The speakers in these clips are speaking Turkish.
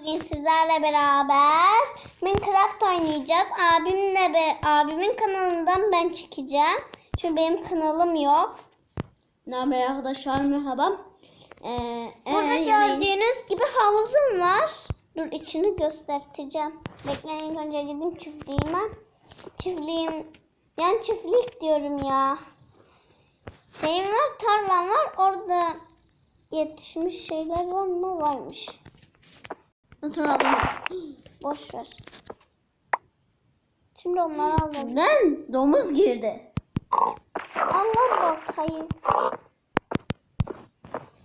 Bugün sizlerle beraber Minecraft oynayacağız. Abimle be, abimin kanalından ben çekeceğim. Çünkü benim kanalım yok. Ne haber arkadaşlar merhaba. Ee, Burada ee, gördüğünüz gibi havuzum var. Dur içini göstereceğim. Bekleyin önce gideyim çiftliğime. Çiftliğim yani çiftlik diyorum ya. Şeyim var tarlam var. Orada yetişmiş şeyler var mı? Varmış. Nasıl aldın? Boş ver. Şimdi onları alalım. Lan domuz girdi. Allah baltayı.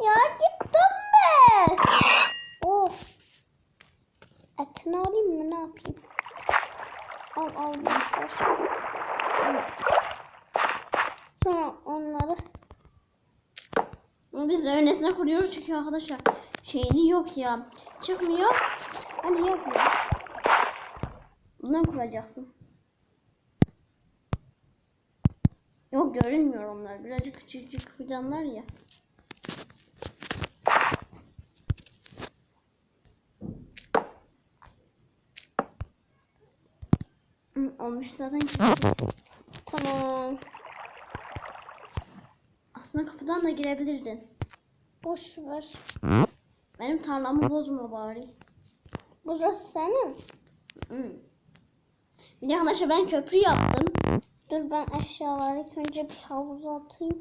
Ya git dönmez. Of. Etini alayım mı ne yapayım? Al al boş. Sonra onları Biz öylesine kuruyoruz çünkü arkadaşlar şeyini yok ya. Çıkmıyor. Hadi yapmıyor. Bundan kuracaksın. Yok görünmüyor onlar. Birazcık küçücük fidanlar ya. Olmuş zaten. tamam. Aslında kapıdan da girebilirdin. Boş ver. Benim tarlamı bozma bari. Burası senin. Hı. Bir de arkadaşlar ben köprü yaptım. Dur ben eşyaları ilk önce bir havuza atayım.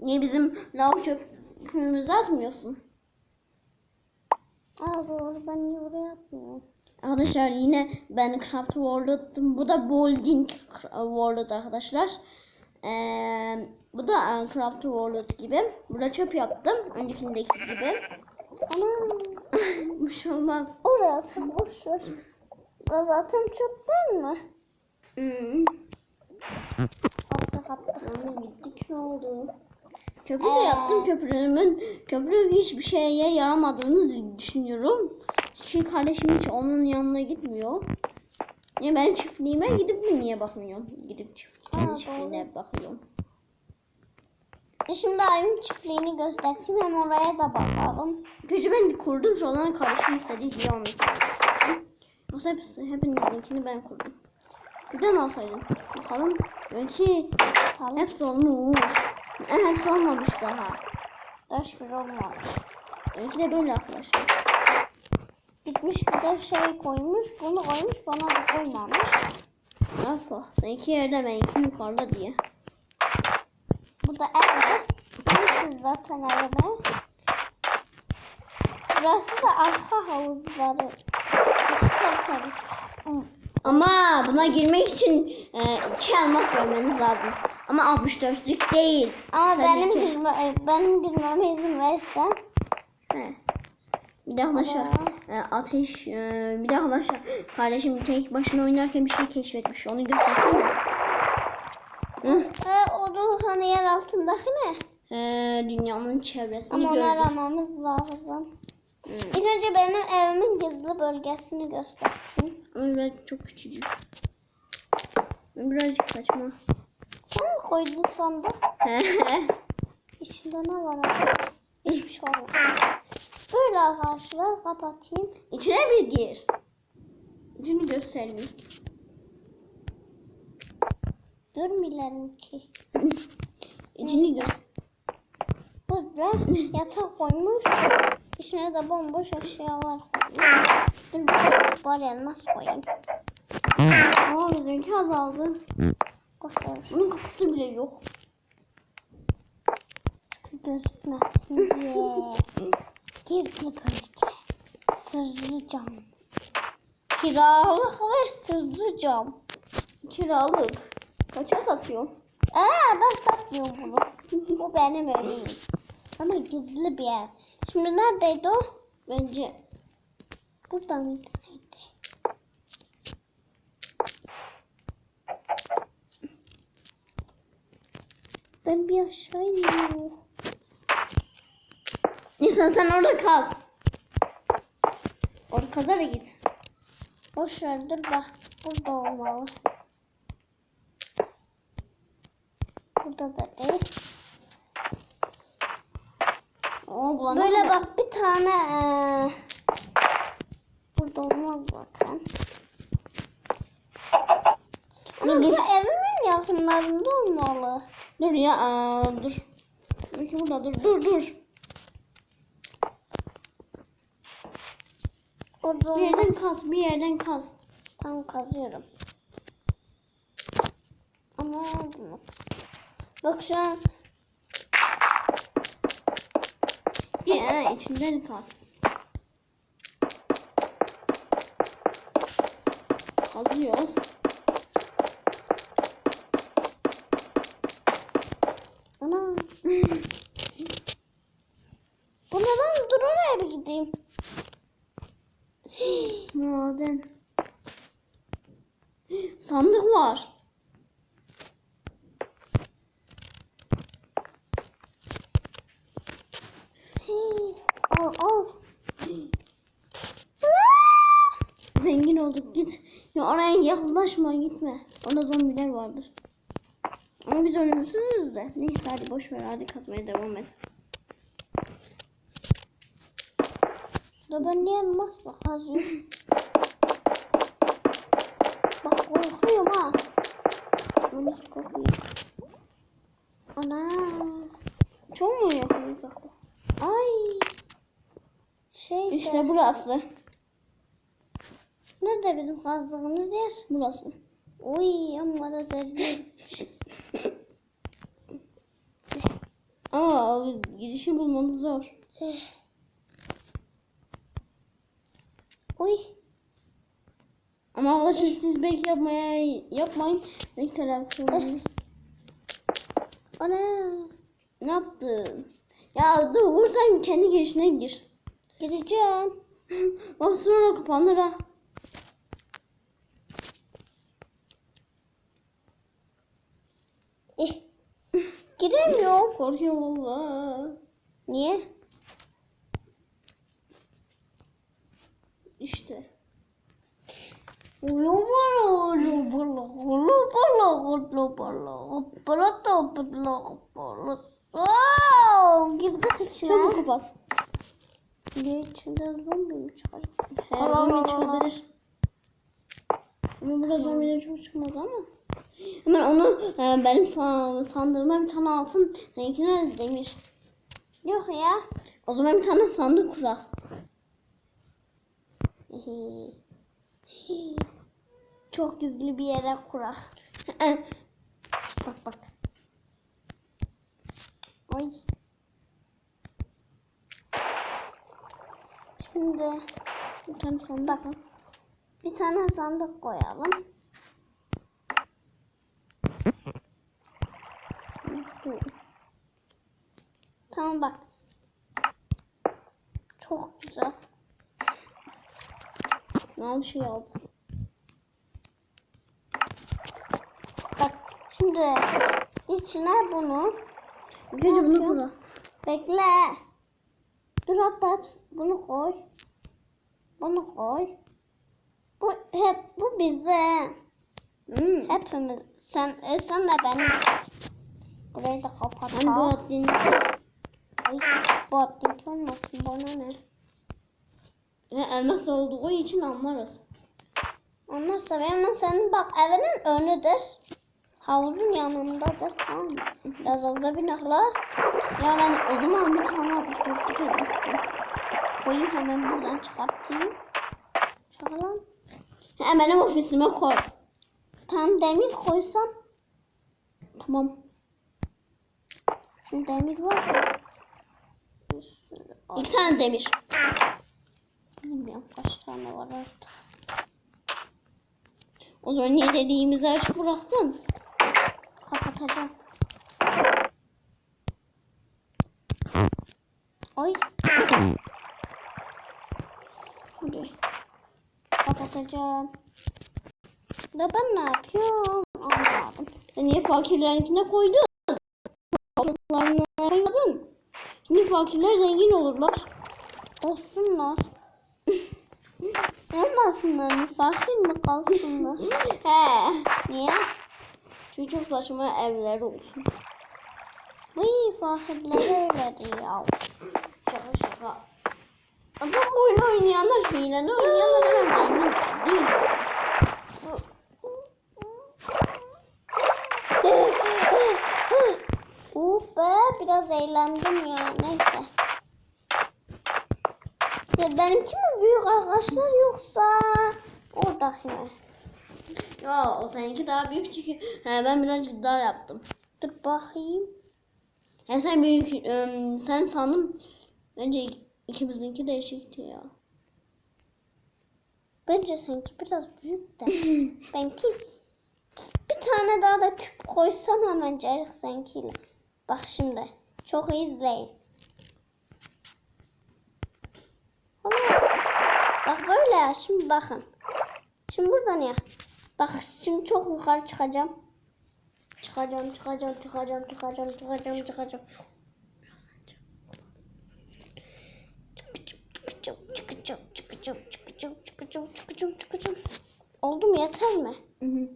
Niye bizim lav çöpümüzü atmıyorsun? Aa doğru ben niye oraya atmıyorum? Arkadaşlar yine ben Craft World'um. Bu da Bolding World arkadaşlar. Ee, bu da Craft World gibi. Burada çöp yaptım. Öncekindeki gibi. Ana. Bir şey olmaz. Oraya atın boş ver. Zaten çöp değil mi? Hmm. Attık attık. Yandım gittik ne oldu? Köprü de yaptım köprümün. Köprü hiçbir şeye yaramadığını düşünüyorum. Çünkü kardeşim hiç onun yanına gitmiyor. Ya ben çiftliğime gidip niye bakmıyorum? Gidip çiftliğine, Aa, çiftliğine bakıyorum. Şimdi ayın çiftliğini göstereyim hem oraya da bakalım. Kötü ben kurdum sonra kardeşim istedi diye onu kurdum. Yoksa hepsi, hepinizinkini ben kurdum. Birden alsaydın. Bakalım. Belki Tamam. hepsi olmuş. E, hepsi olmamış daha. Taş bir olmamış. Belki de böyle arkadaşlar. Gitmiş bir de şey koymuş. Bunu koymuş bana da koymamış. Ne yapalım? İki yerde ben iki yukarıda diye. Burada evde. Siz zaten evde. Burası da arka havuzları. Kere tabii. Ama buna girmek için e, iki elmas vermeniz lazım. Ama 64'lük değil. Ama benim girme, e, benim girmeme izin verirsen He. Bir de arkadaşlar e, ateş e, bir de arkadaşlar kardeşim tek başına oynarken bir şey keşfetmiş. Onu göstersene. Hı. O da hani yer altındaki ne? E, dünyanın çevresini Ama onu gördük. aramamız lazım. Hı. İlk önce benim evimin gizli bölgesini göstersin. Öyle çok küçücük. Birazcık saçma. Sen mi koydun sandık? İçinde ne var abi? Hiçbir şey yok. Böyle arkadaşlar kapatayım. İçine bir gir. Ucunu göstereyim. Durmuyorum ki. İçini gör. Burada yatak koymuş. İçine de bomboş eşyalar koymuş. Dur bari elmas koyayım. Aa bizimki azaldı. Boş ver. Bunun kapısı bile yok. Gözükmesin diye. Gizli bölge. Sırrı cam. Kiralık ve sırrı cam. Kiralık. Kaça satıyor? Aa ben satmıyorum bunu. Bu benim evim. Ama gizli bir yer. Şimdi neredeydi o? Bence Burada mıydı? Ben bir aşağı iniyorum. Nisan sen orada kaz. Orada kazarak git. Boş ver dur bak. Burada olmalı. Burada da değil. Oo. Böyle bak bir tane ee, burada olmaz zaten. Dur, bu evimin yakınlarında olmalı. Dur ya aa, dur. Peki burada dur dur dur. Orada bir yerden kaz bir yerden kaz. Tam kazıyorum. Ama olmaz. Bak şu an Ya içinden kaz. Kazıyoruz. ana. Bu neden dur oraya bir gideyim. Maden. Sandık var. Al al. Zengin olduk git. Ya oraya yaklaşma gitme. Orada zombiler vardır. Ama biz ölümsüzüz de. Neyse hadi boş ver hadi kazmaya devam et. Da ben niye elmasla kazıyorum? Bak korkuyorum ha. Ben hiç korkmuyorum. Ana. Çok mu yakın uzakta? Ay. Şey İşte burası. Nerede bizim kazdığımız yer? Burası. Uy amma da. Ama girişi bulmamız zor. Uy. Ama arkadaşlar siz belki yapmaya yapmayın. Belki telafi olur. Ana. Ne yaptın? Ya dur sen kendi girişine gir. Gireceğim. Bak sonra kapanır ha. Eh. Giremiyorum. Korkuyorum valla. Niye? İşte. Girdik içine. Çabuk kapat. Ne içinde zombi mi çıkar? Her Allah zombi Allah. çıkabilir. Ama burada zombiler çok çıkmadı ama. Hemen onu e, benim sa- sandığıma bir tane altın, seninkine de demir. Yok ya. O zaman bir tane sandık kurak. Çok gizli bir yere kurak. Bak bak. Ay. Şimdi bir tane sandık. Bir tane sandık koyalım. Tamam bak. Çok güzel. Ne al şey aldı. Bak şimdi içine bunu önce bunu kurak. bekle. Dur hatta bunu koy. Bunu koy. Bu hep bu bize. Hmm. Hepimiz sen e, sen de benim. Burayı da kapat. Hani bu adın Ay, bu attık olmasın bana ne? e, nasıl olduğu için anlarız. Ondan sonra ama senin bak evinin önüdür. Havuzun yanındadır tamam mı? Biraz havuza binakla. Ya ben o zaman bir tane 64 etmiştim. Koyayım hemen buradan çıkartayım. Şakalan. He, benim ofisime koy. Tam demir koysam. Tamam. Şimdi demir var mı? İki tane demir. Bilmiyorum kaç tane var artık. O zaman niye dediğimizi açık bıraktın? Kapatacağım. Ay Hadi. kapatacağım. Da ben ne yapıyorum? Anlamadım. Sen niye fakirlerinkine koydun? Fakirlerine koymadın. Şimdi fakirler zengin olurlar. Olsunlar. Olmasınlar mı? Fakir mi kalsınlar? He. Niye? Çünkü saçma evler olsun. Vıy sahipleri evleri ya. Şaka şaka. Adam oyunu oynayanlar hileni oynayanlar hemen zengin değil. Uh be biraz eğlendim ya neyse. İşte benimki mi büyük arkadaşlar yoksa oradaki mi? Ya o seninki daha büyük çünkü he, ben birazcık dar yaptım. Dur bakayım. Ya sen büyük ım, sen sandım bence ikimizinki değişikti ya. Bence seninki biraz büyük de. Benimki bir tane daha da küp koysam hemen Cerik seninkiyle. Bak şimdi. Çok iyi izleyin. Ana. Bak böyle ya. Şimdi bakın. Şimdi buradan ya. Bak şimdi çok yukarı çıkacağım. Çıkacağım, çıkacağım, çıkacağım, çıkacağım, çıkacağım, çıkacağım. Çıkacağım, çıkacağım, çıkacağım, çıkacağım, çıkacağım, çıkacağım, çıkacağım. Oldu mu yeter mi? Hı hı.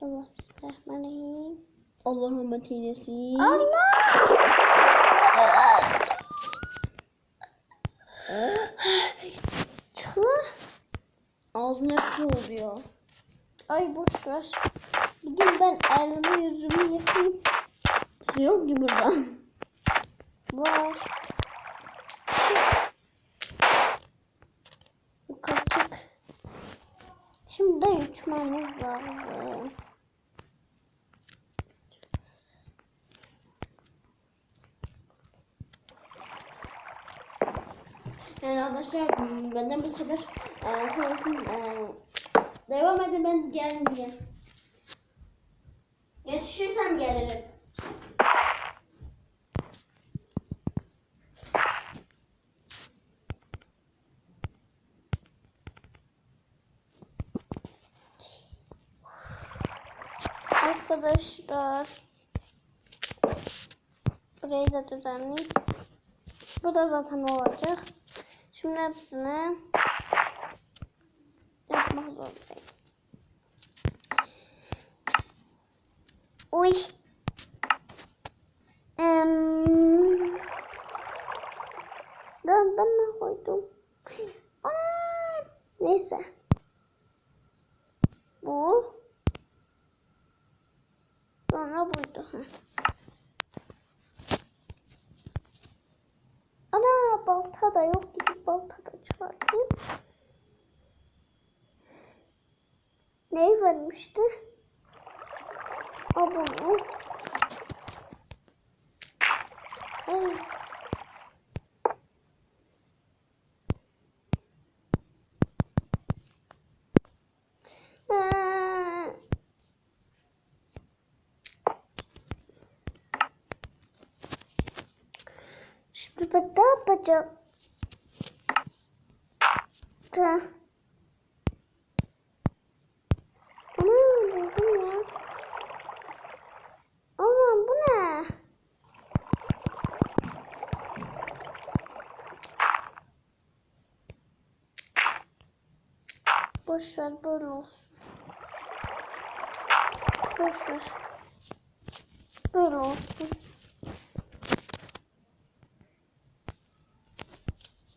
Allah bismillahirrahmanirrahim. Allah rahmet eylesin. Allah! Çık lan. Ağzın hep su oluyor. Ay boş ver. Bugün ben elimi yüzümü yıkayayım. Su yok ki burada. Var. Çık. Şimdi de uçmamız lazım. Yani arkadaşlar m, benden bu kadar. Ee, sonrasında ee, devam edin ben gelmeyeyim. Yetişirsem gelirim. Arkadaşlar. Burayı da düzenleyeyim. Bu da zaten olacak. Şimdi hepsini yapmak zorundayım. Uy. Em, ben, ben ne koydum? Aa, neyse. Bu. Sonra buydu. Ana balta da yok. Gidip balta da çıkartayım. Neyi vermişti? Ay. Ha. Şimdi ben ne yapacağım? Da. Ana buldum ya. Ana bu ne? Boş ver böyle olsun. Boş ver. Böyle olsun.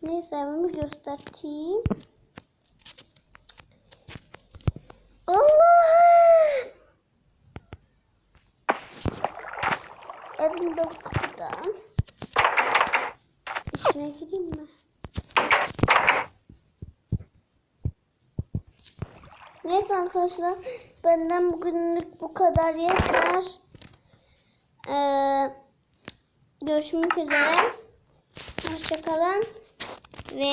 Neyse evimi göstereyim. Allah'ım! Evim de burada. İçine gireyim mi? Neyse arkadaşlar benden bugünlük bu kadar yeter. Ee, görüşmek üzere. Hoşçakalın ve